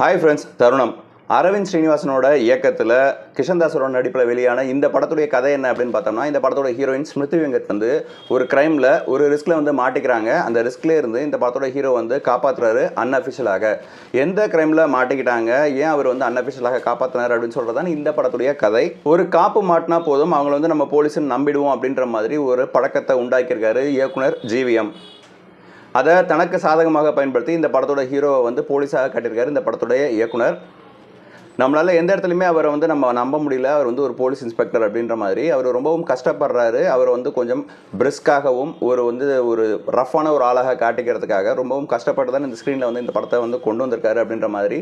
Hi friends தருணம். அரவிந்த் ஸ்ரீனிவாசனோட இயக்கத்தில் கிஷன்தாஸோட நடிப்பில் வெளியான இந்த படத்துடைய கதை என்ன அப்படின்னு பார்த்தோம்னா இந்த படத்தோட ஹீரோயின் ஸ்மிருதி வெங்கட் வந்து ஒரு கிரைமில் ஒரு ரிஸ்கில் வந்து மாட்டிக்கிறாங்க. அந்த ரிஸ்க்ல இருந்து இந்த படத்தோட ஹீரோ வந்து காப்பாற்றுறாரு அன்அஃபிஷியலாக எந்த கிரைமில் மாட்டிக்கிட்டாங்க? ஏன் அவர் வந்து அன்அஃபிஷியலாக காப்பாற்றினார் அப்படின்னு சொல்கிறது தான் இந்த படத்துடைய கதை. ஒரு காப்பு மாட்டினா போதும் அவங்கள வந்து நம்ம போலீஸ்னு நம்பிடுவோம் அப்படின்ற மாதிரி ஒரு பழக்கத்தை உண்டாக்கியிருக்காரு இயக்குனர் ஜிவிஎம் அதை தனக்கு சாதகமாக பயன்படுத்தி இந்த படத்தோட ஹீரோவை வந்து போலீஸாக காட்டியிருக்காரு. இந்த படத்துடைய இயக்குனர் நம்மளால் எந்த இடத்துலையுமே அவரை வந்து நம்ம நம்ப முடியல. அவர் வந்து ஒரு போலீஸ் இன்ஸ்பெக்டர் அப்படின்ற மாதிரி. அவர் ரொம்பவும் கஷ்டப்படுறாரு. அவர் வந்து கொஞ்சம் பிரிஸ்காகவும் ஒரு வந்து ஒரு ரஃப்பான ஒரு ஆளாக காட்டிக்கிறதுக்காக ரொம்பவும் கஷ்டப்பட்டு தான் இந்த ஸ்க்ரீனில் வந்து இந்த படத்தை வந்து கொண்டு வந்திருக்காரு அப்படின்ற மாதிரி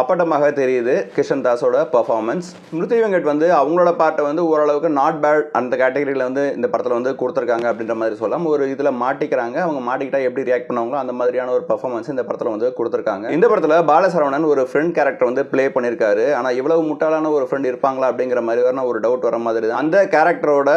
அப்பட்டமாக தெரியுது கிஷன் தாஸோட பர்ஃபார்மன்ஸ் மிருத்தி வெங்கட் வந்து அவங்களோட பாட்டை வந்து ஓரளவுக்கு நாட் பேட் அந்த கேட்டகரியில் வந்து இந்த படத்தில் வந்து கொடுத்துருக்காங்க அப்படின்ற மாதிரி சொல்லலாம். ஒரு இதில் மாட்டிக்கிறாங்க. அவங்க மாட்டிக்கிட்டா எப்படி ரியாக்ட் பண்ணுவாங்களோ அந்த மாதிரியான ஒரு பர்ஃபார்மன்ஸ் இந்த படத்தில் வந்து கொடுத்துருக்காங்க. இந்த படத்தில் பாலசரவணன் ஒரு ஃப்ரெண்ட் கேரக்டர் வந்து ப்ளே பண்ணியிருக்காரு. ஆனால் இவ்வளவு முட்டாளான ஒரு ஃப்ரெண்ட் இருப்பாங்களா அப்படிங்கிற மாதிரியான ஒரு டவுட் வர மாதிரி அந்த கேரக்டரோட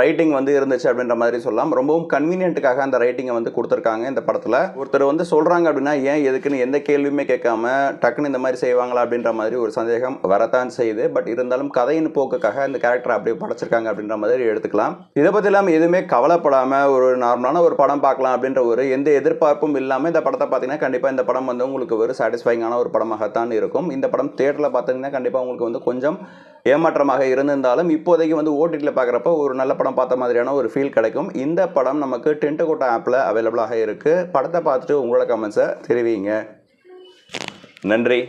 ரைட்டிங் வந்து இருந்துச்சு அப்படின்ற மாதிரி சொல்லலாம். ரொம்பவும் கன்வீனியன்ட்டுக்காக அந்த ரைட்டிங்கை வந்து கொடுத்துருக்காங்க இந்த படத்தில். ஒருத்தர் வந்து சொல்கிறாங்க அப்படின்னா ஏன் எதுக்குன்னு எந்த கேள்வியுமே கேட்காம டக்குன்னு இந்த மாதிரி செய்வாங்களா? அப்படின்ற மாதிரி ஒரு சந்தேகம் வரத்தான் செய்யுது. பட் இருந்தாலும் கதையின் போக்குக்காக இந்த கேரக்டர் அப்படியே படைச்சிருக்காங்க அப்படின்ற மாதிரி எடுத்துக்கலாம். இதை பற்றி இல்லாமல் எதுவுமே கவலைப்படாமல் ஒரு நார்மலான ஒரு படம் பார்க்கலாம் அப்படின்ற ஒரு எந்த எதிர்பார்ப்பும் இல்லாமல் இந்த படத்தை பார்த்தீங்கன்னா கண்டிப்பாக இந்த படம் வந்து உங்களுக்கு ஒரு சாட்டிஸ்ஃபைங்கான ஒரு படமாகத்தான் இருக்கும். இந்த படம் தேட்டரில் பார்த்தீங்கன்னா கண்டிப்பாக உங்களுக்கு வந்து கொஞ்சம் ஏமாற்றமாக இருந்திருந்தாலும் இப்போதைக்கு வந்து ஓடிடியில் பார்க்குறப்ப ஒரு நல்ல படம் பார்த்த மாதிரியான ஒரு ஃபீல் கிடைக்கும். இந்த படம் நமக்கு டென்ட்டு கோட்டா ஆப்பில் அவைலபிளாக இருக்குது படத்தை பார்த்துட்டு உங்களோட கமெண்ட்ஸை தெரிவிங்க. நன்றி.